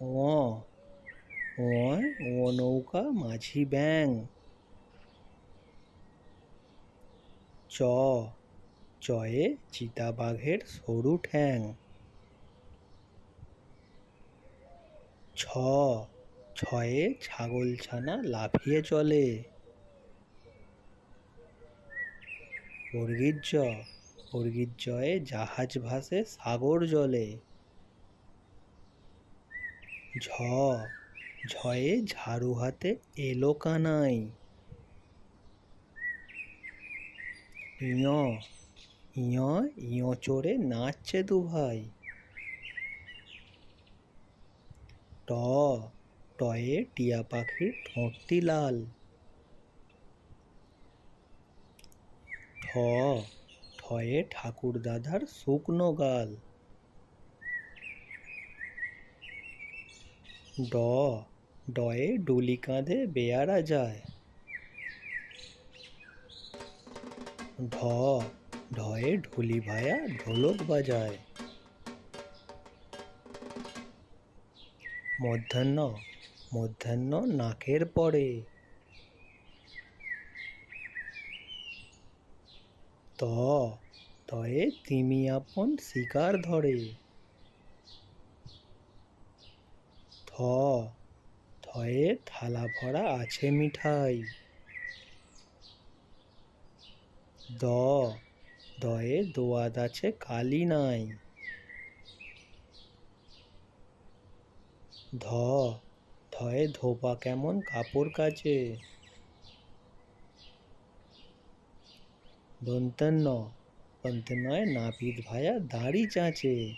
ওয় ও নৌকা, মাঝি ব্যাং চ, চয়ে চিতাবাঘের সরু ঠ্যাং। ছ, ছয়ে ছাগল ছানা লাফিয়ে চলে। বর্গীর জ জয়ে জাহাজ ভাসে সাগর জলে। ঝ, ঝয়ে ঝাড়ু হাতে এলো কানাই। ইয় ইয় ইয় চড়ে নাচছে দু ভাই ট, টয়ে টিয়া পাখির ঠোঁটটি লাল। ঠ, ঠয়ে ঠাকুর দাদার শুকনো গাল। ড, ডয়ে ডুলি কাঁধে বেয়ারা যায়। ঢ ঢয়ে ঢুলি ভায়া ঢোলক বাজায়। মধ্যাহ্ন মধ্যাহ্ন নাকের পরে। ত, তয়ে তিমি আপন শিকার ধরে। থ, থয়ে থালা ভরা আছে মিঠাই। দ, দয়ে দোয়াদ আছে কালি নাই। ধ, ধয়ে ধোপা কেমন কাপড় কাচে দন্তান্ন দন্তনয় নাপিত ভায়া দাড়ি চাঁচে।